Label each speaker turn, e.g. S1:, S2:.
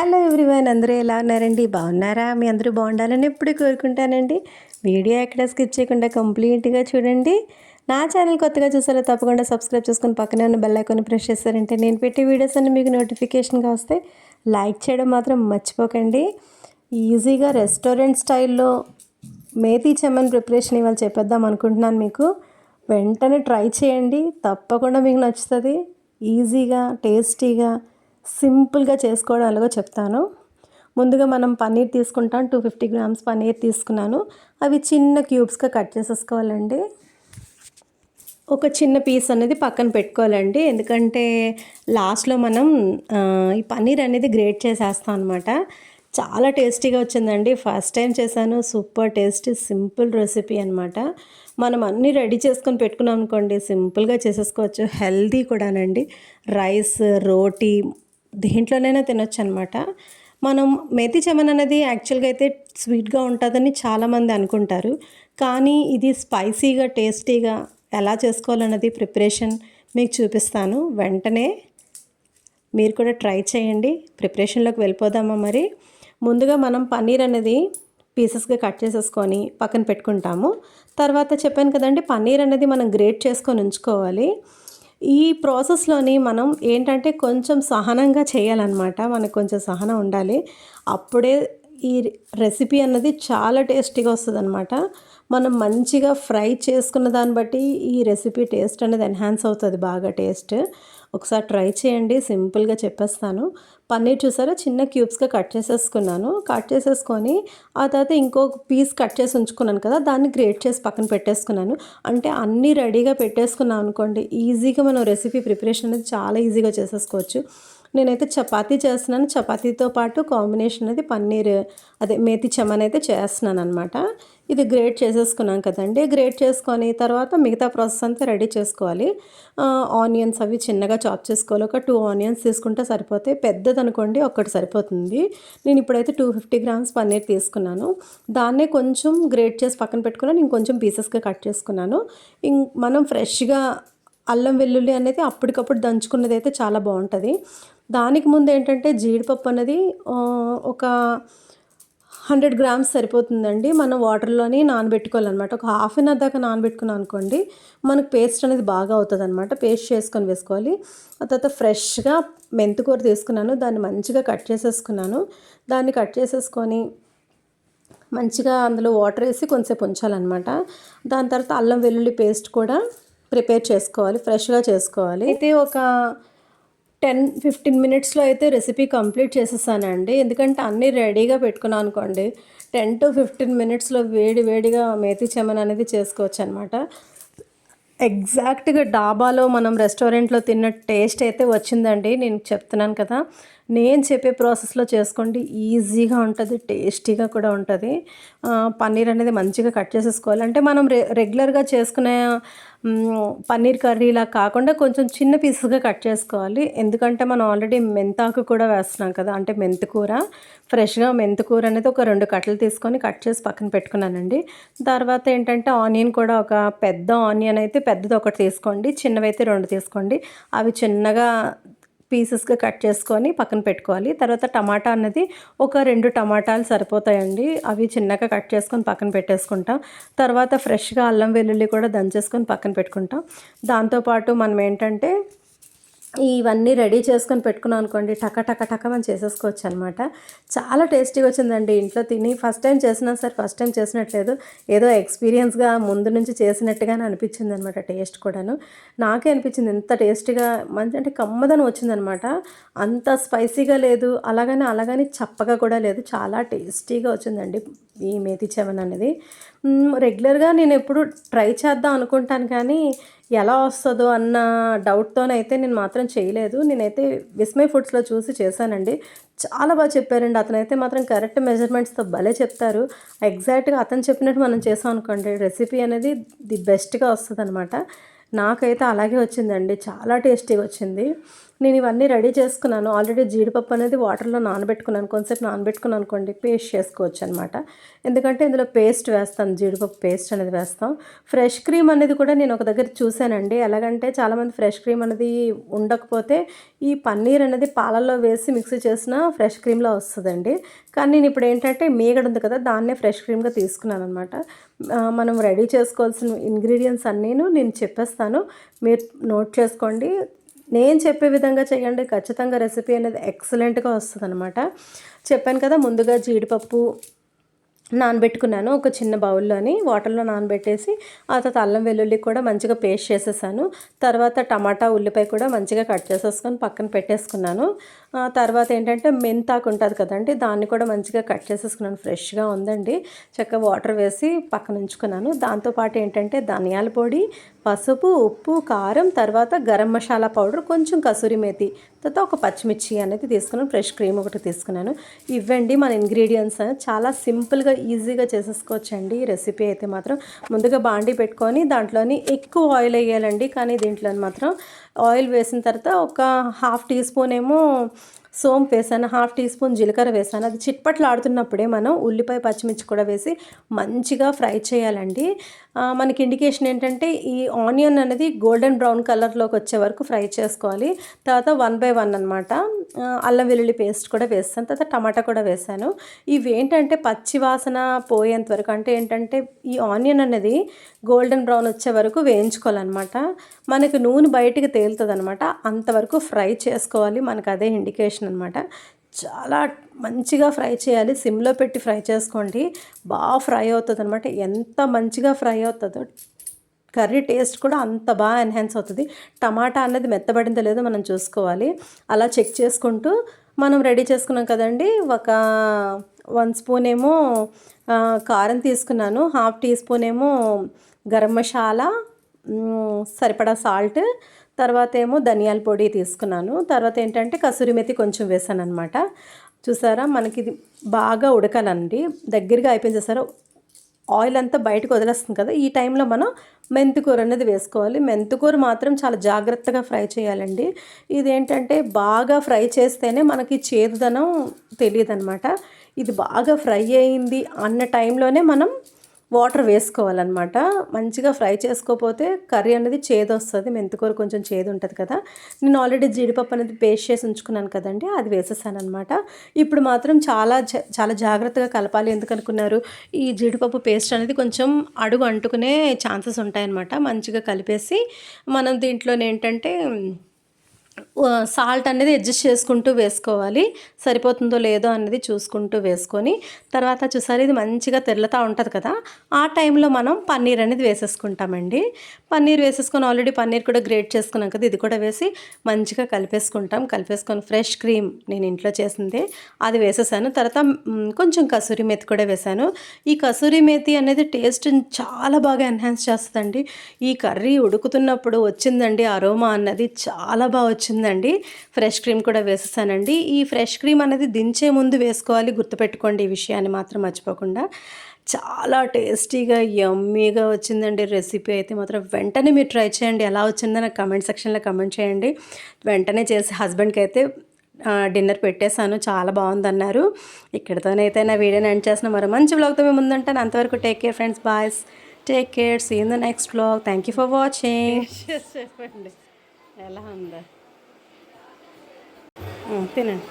S1: Hello everyone అందరూ ఎలా ఉన్నారండి? బాగున్నారా? మీ అందరూ బాగుండాలని ఎప్పుడు కోరుకుంటానండి. వీడియో ఎక్కడ స్కిప్ చేయకుండా కంప్లీట్గా చూడండి. నా ఛానల్ కొత్తగా చూసారో తప్పకుండా సబ్స్క్రైబ్ చేసుకుని పక్కనే ఉన్న బెల్ ఐకాన్ ప్రెస్ చేస్తారంటే నేను పెట్టే వీడియోస్ అన్ని మీకు నోటిఫికేషన్గా వస్తే లైక్ చేయడం మాత్రం మర్చిపోకండి. ఈజీగా రెస్టారెంట్ స్టైల్లో మేతి చెమ్మన్ ప్రిపరేషన్ ఇవాళ చెప్పేద్దాం అనుకుంటున్నాను మీకు. వెంటనే ట్రై చేయండి. తప్పకుండా మీకు నచ్చుతుంది. ఈజీగా టేస్టీగా సింపుల్గా చేసుకోవడం ఎలాగో చెప్తాను. ముందుగా మనం పన్నీర్ తీసుకుంటాం. టూ ఫిఫ్టీ గ్రామ్స్ పన్నీర్ తీసుకున్నాను. అవి చిన్న క్యూబ్స్గా కట్ చేసేసుకోవాలండి. ఒక చిన్న పీస్ అనేది పక్కన పెట్టుకోవాలండి. ఎందుకంటే లాస్ట్లో మనం ఈ పన్నీర్ అనేది గ్రేట్ చేసేస్తాం అనమాట చాలా టేస్టీగా వచ్చిందండి. ఫస్ట్ టైం చేశాను. సూపర్ టేస్టీ సింపుల్ రెసిపీ అనమాట మనం అన్నీ రెడీ చేసుకొని పెట్టుకున్నాం అనుకోండి సింపుల్గా చేసేసుకోవచ్చు. హెల్దీ కూడానండి. రైస్ రోటీ దేంట్లోనైనా తినొచ్చు అనమాట మనం మేతి చెమన్ అనేది యాక్చువల్గా అయితే స్వీట్గా ఉంటుందని చాలామంది అనుకుంటారు. కానీ ఇది స్పైసీగా టేస్టీగా ఎలా చేసుకోవాలన్నది ప్రిపరేషన్ మీకు చూపిస్తాను. వెంటనే మీరు కూడా ట్రై చేయండి. ప్రిపరేషన్లోకి వెళ్ళిపోదామా మరి? ముందుగా మనం పన్నీర్ అనేది పీసెస్గా కట్ చేసేసుకొని పక్కన పెట్టుకుంటాము. తర్వాత చెప్పాను కదండి పన్నీర్ అనేది మనం గ్రేట్ చేసుకొని ఉంచుకోవాలి. ఈ ప్రాసెస్లోని మనం ఏంటంటే కొంచెం సహనంగా చేయాలన్నమాట. మనకు కొంచెం సహనం ఉండాలి. అప్పుడే ఈ రెసిపీ అన్నది చాలా టేస్టీగా వస్తుంది అనమాట మనం మంచిగా ఫ్రై చేసుకున్న దాన్ని బట్టి ఈ రెసిపీ టేస్ట్ అనేది ఎన్హాన్స్ అవుతుంది బాగా టేస్ట్. ఒకసారి ట్రై చేయండి సింపుల్గా చెప్పేస్తాను. పన్నీర్ చూసారా? చిన్న క్యూబ్స్గా కట్ చేసేసుకున్నాను. కట్ చేసేసుకొని ఆ తర్వాత ఇంకొక పీస్ కట్ చేసి ఉంచుకున్నాను కదా దాన్ని గ్రేట్ చేసి పక్కన పెట్టేసుకున్నాను. అంటే అన్నీ రెడీగా పెట్టేసుకున్నాను అనుకోండి ఈజీగా మనం రెసిపీ ప్రిపరేషన్ అనేది చాలా ఈజీగా చేసేసుకోవచ్చు. నేనైతే చపాతీ చేస్తున్నాను. చపాతీతో పాటు కాంబినేషన్ అనేది పన్నీర్ అదే మేతి చమన్ అయితే చేస్తున్నాను అనమాట ఇది గ్రేట్ చేసేసుకున్నాం కదండి. గ్రేట్ చేసుకొని తర్వాత మిగతా ప్రాసెస్ అంతా రెడీ చేసుకోవాలి. ఆనియన్స్ అవి చిన్నగా చాప్ చేసుకోవాలి. ఒక టూ ఆనియన్స్ తీసుకుంటే సరిపోతాయి. పెద్దది అనుకోండి ఒక్కటి సరిపోతుంది. నేను ఇప్పుడైతే టూ ఫిఫ్టీ గ్రామ్స్ పన్నీర్ తీసుకున్నాను. దాన్నే కొంచెం గ్రేట్ చేసి పక్కన పెట్టుకున్నాను. ఇంకొంచెం పీసెస్గా కట్ చేసుకున్నాను. ఇం మనం ఫ్రెష్గా అల్లం వెల్లుల్లి అనేది అప్పటికప్పుడు దంచుకున్నది అయితే చాలా బాగుంటుంది. దానికి ముందు ఏంటంటే జీడిపప్పు అనేది ఒక హండ్రెడ్ గ్రామ్స్ సరిపోతుందండి. మనం వాటర్లోని నానబెట్టుకోవాలన్నమాట. ఒక హాఫ్ అన్ అవర్ దాకా నానబెట్టుకున్నాం అనుకోండి మనకు పేస్ట్ అనేది బాగా అవుతుంది అనమాట పేస్ట్ చేసుకొని వేసుకోవాలి. ఆ తర్వాత ఫ్రెష్గా మెంతికూర తీసుకున్నాను. దాన్ని మంచిగా కట్ చేసేసుకున్నాను. దాన్ని కట్ చేసేసుకొని మంచిగా అందులో వాటర్ వేసి కొంచెంసేపు ఉంచాలన్నమాట. దాని తర్వాత అల్లం వెల్లుల్లి పేస్ట్ కూడా ప్రిపేర్ చేసుకోవాలి ఫ్రెష్గా చేసుకోవాలి. అయితే ఒక టెన్ ఫిఫ్టీన్ మినిట్స్లో అయితే రెసిపీ కంప్లీట్ చేసేసానండి. ఎందుకంటే అన్నీ రెడీగా పెట్టుకున్నాను అనుకోండి టెన్ టు ఫిఫ్టీన్ మినిట్స్లో వేడి వేడిగా మేతి చెమన్ అనేది చేసుకోవచ్చు అనమాట ఎగ్జాక్ట్గా డాబాలో మనం రెస్టారెంట్లో తిన్న టేస్ట్ అయితే వచ్చిందండి. నేను చెప్తున్నాను కదా నేను చెప్పే ప్రాసెస్లో చేసుకోండి. ఈజీగా ఉంటుంది టేస్టీగా కూడా ఉంటుంది. పన్నీర్ అనేది మంచిగా కట్ చేసేసుకోవాలి. అంటే మనం రె రెగ్యులర్గా చేసుకునే పన్నీర్ పన్నీర్ కర్రీలా కాకుండా కొంచెం చిన్న పీసెస్గా కట్ చేసుకోవాలి. ఎందుకంటే మనం ఆల్రెడీ మెంతాకు కూడా వేస్తున్నాం కదా అంటే మెంతికూర ఫ్రెష్గా మెంతికూర అనేది ఒక రెండు కట్టలు తీసుకొని కట్ చేసి పక్కన పెట్టుకున్నానండి. తర్వాత ఏంటంటే ఆనియన్ కూడా ఒక పెద్ద ఆనియన్ అయితే పెద్దది ఒకటి తీసుకోండి చిన్నవైతే రెండు తీసుకోండి. అవి చిన్నగా పీసెస్గా కట్ చేసుకొని పక్కన పెట్టుకోవాలి. తర్వాత టమాటా అన్నది ఒక రెండు టమాటాలు సరిపోతాయండి. అవి చిన్నగా కట్ చేసుకొని పక్కన పెట్టేసుకుంటాం. తర్వాత ఫ్రెష్గా అల్లం వెల్లుల్లి కూడా దంచేసుకొని పక్కన పెట్టుకుంటాం. దాంతోపాటు మనం ఏంటంటే ఇవన్నీ రెడీ చేసుకొని పెట్టుకున్నాం అనుకోండి టక టక టక మనం చేసేసుకోవచ్చు అనమాట చాలా టేస్టీగా వచ్చిందండి ఇంట్లో తిని. ఫస్ట్ టైం చేసినా సరే ఫస్ట్ టైం చేసినట్లేదు. ఏదో ఎక్స్పీరియన్స్గా ముందు నుంచి చేసినట్టుగానే అనిపించింది అనమాట టేస్ట్ కూడాను. నాకే అనిపించింది ఎంత టేస్టీగా మంచి అంటే కమ్మదనం వచ్చిందనమాట అంత స్పైసీగా లేదు అలాగని అలాగని చప్పగా కూడా లేదు. చాలా టేస్టీగా వచ్చిందండి. ఈ మేతి చెవన్ అనేది. రెగ్యులర్గా నేను ఎప్పుడు ట్రై చేద్దాం అనుకుంటాను కానీ ఎలా వస్తుందో అన్న డౌట్తోనైతే నేను మాత్రం చేయలేదు. నేనైతే విస్మయ్ ఫుడ్స్లో చూసి చేశానండి. చాలా బాగా చెప్పారండి. అతనైతే మాత్రం కరెక్ట్ మెజర్మెంట్స్తో భలే చెప్తారు. ఎగ్జాక్ట్గా అతను చెప్పినట్టు మనం చేసాం అనుకోండి రెసిపీ అనేది ది బెస్ట్గా వస్తుంది అనమాట నాకైతే అలాగే వచ్చిందండి. చాలా టేస్టీగా వచ్చింది. నేను ఇవన్నీ రెడీ చేసుకున్నాను. ఆల్రెడీ జీడిపప్పు అనేది వాటర్లో నానబెట్టుకున్నాను. కొంచెంసేపు నానబెట్టుకున్నాను అనుకోండి పేస్ట్ చేసుకోవచ్చు అనమాట ఎందుకంటే ఇందులో పేస్ట్ వేస్తాను జీడిపప్పు పేస్ట్ అనేది వేస్తాం. ఫ్రెష్ క్రీమ్ అనేది కూడా నేను ఒక దగ్గర చూశానండి. ఎలాగంటే చాలామంది ఫ్రెష్ క్రీమ్ అనేది ఉండకపోతే ఈ పన్నీర్ అనేది పాలల్లో వేసి మిక్స్ చేసిన ఫ్రెష్ క్రీమ్లో వస్తుందండి. కానీ నేను ఇప్పుడు ఏంటంటే మీగడ ఉంది కదా దాన్నే ఫ్రెష్ క్రీమ్గా తీసుకున్నాను అనమాట మనం రెడీ చేసుకోవాల్సిన ఇంగ్రీడియంట్స్ అన్నీను నేను చెప్పేస్తాను. మీరు నోట్ చేసుకోండి. నేను చెప్పే విధంగా చేయండి. ఖచ్చితంగా రెసిపీ అనేది ఎక్సలెంట్గా వస్తుంది అనమాట చెప్పాను కదా ముందుగా జీడిపప్పు నానబెట్టుకున్నాను. ఒక చిన్న బౌల్లోని వాటర్లో నానబెట్టేసి ఆ తర్వాత అల్లం వెల్లుల్లి కూడా మంచిగా పేస్ట్ చేసేసాను. తర్వాత టమాటా ఉల్లిపాయ కూడా మంచిగా కట్ చేసేసుకొని పక్కన పెట్టేసుకున్నాను. తర్వాత ఏంటంటే మెంతాకు ఉంటుంది కదండి దాన్ని కూడా మంచిగా కట్ చేసేసుకున్నాను. ఫ్రెష్గా ఉందండి. చక్కగా వాటర్ వేసి పక్కన ఉంచుకున్నాను. దాంతోపాటు ఏంటంటే ధనియాల పొడి పసుపు ఉప్పు కారం తర్వాత గరం మసాలా పౌడర్ కొంచెం కసూరి మేతి తర్వాత ఒక పచ్చిమిర్చి అనేది తీసుకున్నాను. ఫ్రెష్ క్రీమ్ ఒకటి తీసుకున్నాను. ఇవ్వండి మన ఇంగ్రీడియంట్స్ చాలా సింపుల్గా ఈజీగా చేసేసుకోవచ్చండి ఈ రెసిపీ అయితే మాత్రం. ముందుగా బాండీ పెట్టుకొని దాంట్లోని ఎక్కువ ఆయిల్ వేయాలండి కానీ దీంట్లో మాత్రం ఆయిల్ వేసిన తర్వాత ఒక హాఫ్ టీ స్పూన్ ఏమో సోంపు వేసాను హాఫ్ టీ స్పూన్ జీలకర్ర వేసాను అది చిట్పట్లు ఆడుతున్నప్పుడే మనం ఉల్లిపాయ పచ్చిమిర్చి కూడా వేసి మంచిగా ఫ్రై చేయాలండి. మనకి ఇండికేషన్ ఏంటంటే ఈ ఆనియన్ అనేది గోల్డెన్ బ్రౌన్ కలర్లోకి వచ్చే వరకు ఫ్రై చేసుకోవాలి. తర్వాత వన్ బై వన్ అనమాట అల్లం వెల్లుల్లి పేస్ట్ కూడా వేస్తాను. తర్వాత టమాటా కూడా వేసాను. ఇవి ఏంటంటే పచ్చి వాసన పోయేంత వరకు అంటే ఏంటంటే ఈ ఆనియన్ అనేది గోల్డెన్ బ్రౌన్ వచ్చే వరకు వేయించుకోవాలన్నమాట. మనకి నూనె బయటికి తేలుతుంది అనమాట అంతవరకు ఫ్రై చేసుకోవాలి. మనకు అదే ఇండికేషన్. అనమాట చాలా మంచిగా ఫ్రై చేయాలి. సిమ్లో పెట్టి ఫ్రై చేసుకోండి. బాగా ఫ్రై అవుతుంది అనమాట ఎంత మంచిగా ఫ్రై అవుతుందో కర్రీ టేస్ట్ కూడా అంత బాగా ఎన్హాన్స్ అవుతుంది. టమాటా అనేది మెత్తబడిందో లేదో మనం చూసుకోవాలి. అలా చెక్ చేసుకుంటూ మనం రెడీ చేసుకున్నాం కదండి. ఒక వన్ స్పూన్ ఏమో కారం తీసుకున్నాను. హాఫ్ టీ స్పూన్ ఏమో గరం మసాలా సరిపడా సాల్ట్ తర్వాత ఏమో ధనియాల పొడి తీసుకున్నాను. తర్వాత ఏంటంటే కసూరి మెతి కొంచెం వేసాను అనమాట చూసారా? మనకి ఇది బాగా ఉడకాలండి. దగ్గరగా అయిపోయింది చూసారా? ఆయిల్ అంతా బయటకు వదిలేస్తుంది కదా? ఈ టైంలో మనం మెంతికూర అనేది వేసుకోవాలి. మెంతికూర మాత్రం చాలా జాగ్రత్తగా ఫ్రై చేయాలండి. ఇదేంటంటే బాగా ఫ్రై చేస్తేనే మనకి చేదుదనం తెలియదు అనమాట ఇది బాగా ఫ్రై అయింది అన్న టైంలోనే మనం వాటర్ వేసుకోవాలన్నమాట. మంచిగా ఫ్రై చేసుకోకపోతే కర్రీ అనేది చేదు వస్తుంది మెంతికూర కొంచెం చేదు ఉంటుంది కదా. నేను ఆల్రెడీ జీడిపప్పు అనేది పేస్ట్ చేసి ఉంచుకున్నాను కదండి అది వేసేసాను అనమాట ఇప్పుడు మాత్రం చాలా చాలా జాగ్రత్తగా కలపాలి. ఎందుకనుకున్నారు? ఈ జీడిపప్పు పేస్ట్ అనేది కొంచెం అడుగు అంటుకునే ఛాన్సెస్ ఉంటాయన్నమాట. మంచిగా కలిపేసి మనం దీంట్లో ఏంటంటే సాల్ట్ అనేది అడ్జస్ట్ చేసుకుంటూ వేసుకోవాలి. సరిపోతుందో లేదో అనేది చూసుకుంటూ వేసుకొని తర్వాత చూసారు ఇది మంచిగా తెల్లతా ఉంటుంది కదా ఆ టైంలో మనం పన్నీర్ అనేది వేసేసుకుంటామండి. పన్నీర్ వేసేసుకొని ఆల్రెడీ పన్నీర్ కూడా గ్రేట్ చేసుకున్నాం కదా ఇది కూడా వేసి మంచిగా కలిపేసుకుంటాం. కలిపేసుకొని ఫ్రెష్ క్రీమ్ నేను ఇంట్లో చేసింది అది వేసేసాను. తర్వాత కొంచెం కసూరి మేతి కూడా వేసాను. ఈ కసూరి మేతి అనేది టేస్ట్ చాలా బాగా ఎన్హాన్స్ చేస్తుందండి. ఈ కర్రీ ఉడుకుతున్నప్పుడు వచ్చిందండి అరోమా అన్నది చాలా బాగా వచ్చిందండి. ఫ్రెష్ క్రీమ్ కూడా వేసేసానండి. ఈ ఫ్రెష్ క్రీమ్ అనేది దించే ముందు వేసుకోవాలి గుర్తుపెట్టుకోండి ఈ విషయాన్ని మాత్రం మర్చిపోకుండా. చాలా టేస్టీగా యమ్మీగా వచ్చిందండి రెసిపీ అయితే మాత్రం. వెంటనే మీరు ట్రై చేయండి. ఎలా వచ్చిందో నాకు కమెంట్ సెక్షన్లో కమెంట్ చేయండి. వెంటనే చేసి హస్బెండ్కి అయితే డిన్నర్ పెట్టేశాను. చాలా బాగుందన్నారు. ఇక్కడితోనైతే నా వీడియోని ఎండ్ చేసిన మరో మంచి బ్లాగ్తో మేము ముందుంటాను. అంతవరకు take care friends boys take care see in the next blog thank you for watching చెప్పండి. ఎలా ఉందా? తినండి